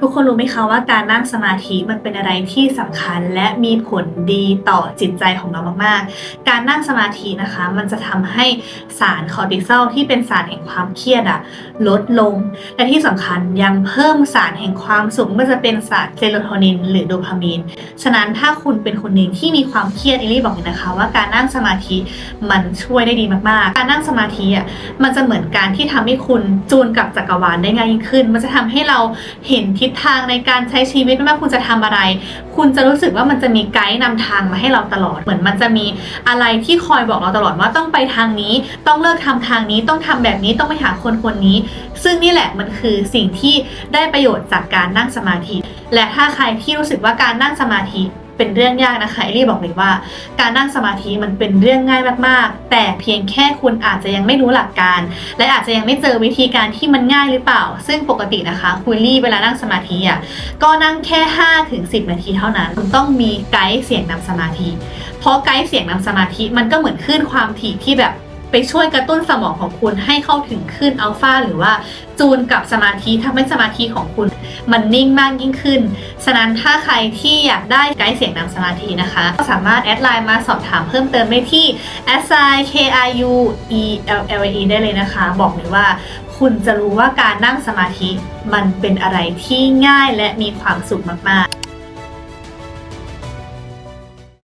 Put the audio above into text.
ทุกคนรู้ไหมคะว่าการนั่งสมาธิมันเป็นอะไรที่สำคัญและมีผลดีต่อจิตใจของเรามากๆ การนั่งสมาธินะคะ มันจะทำให้สารคอร์ติซอลที่เป็นสารแห่งความเครียดอะลดลง และที่สำคัญยังเพิ่มสารแห่งความสุขไม่ว่าจะเป็นสารเซโรโทนิน หรือโดพามีน ฉะนั้นถ้าคุณเป็นคนหนึ่งที่มีความเครียดเอลลี่บอกเลยนะคะ ว่าการนั่งสมาธิมันช่วยได้ดีมากๆ การนั่งสมาธิอะมันจะเหมือนการที่ทำให้คุณจูนกับจักรวาลได้ง่ายยิ่งขึ้น มันจะทำให้เราเห็นทิศทางในการใช้ชีวิตไม่ว่าคุณจะทำอะไร คุณจะรู้สึกว่ามันจะมีไกด์นำทางมาให้เราตลอดเหมือนมันจะมีอะไรที่คอยบอกเราตลอดว่าต้องไปทางนี้ ต้องเลิกทำทางนี้ต้องทำแบบนี้ต้องไปหาคนคนนี้ ซึ่งนี่แหละมันคือสิ่งที่ได้ประโยชน์จากการนั่งสมาธิ และถ้าใครที่รู้สึกว่าการนั่งสมาธิเป็นเรื่องยากนะคะเอลี่บอกเลยว่า การนั่งสมาธิมันเป็นเรื่องง่ายมากๆ แต่เพียงแค่คุณอาจจะยังไม่รู้หลักการ และอาจจะยังไม่เจอวิธีการที่มันง่ายหรือเปล่า ซึ่งปกตินะคะคุยลี่เวลานั่งสมาธิอะก็นั่งแค่5ถึง10 นาทีเท่านั้นคุณต้องมีไกด์เสียงนำสมาธิ เพราะไกด์เสียงนำสมาธิมันก็เหมือนคลื่นความถี่ที่แบบ ไปช่วยกระตุ้นสมองของคุณให้เข้าถึงคลื่นอัลฟาหรือว่าจูนกับสมาธิทำให้สมาธิของคุณ มันนิ่งมากยิ่งขึ้น ฉะนั้นถ้าใครที่อยากได้ไกด์เสียงนำสมาธินะคะ ก็สามารถแอดไลน์มาสอบถามเพิ่มเติมได้ที่ s i k i u e l l e ได้เลยนะคะ บอกเลยว่าคุณจะรู้ว่าการนั่งสมาธิมันเป็นอะไรที่ง่ายและมีความสุขมากๆ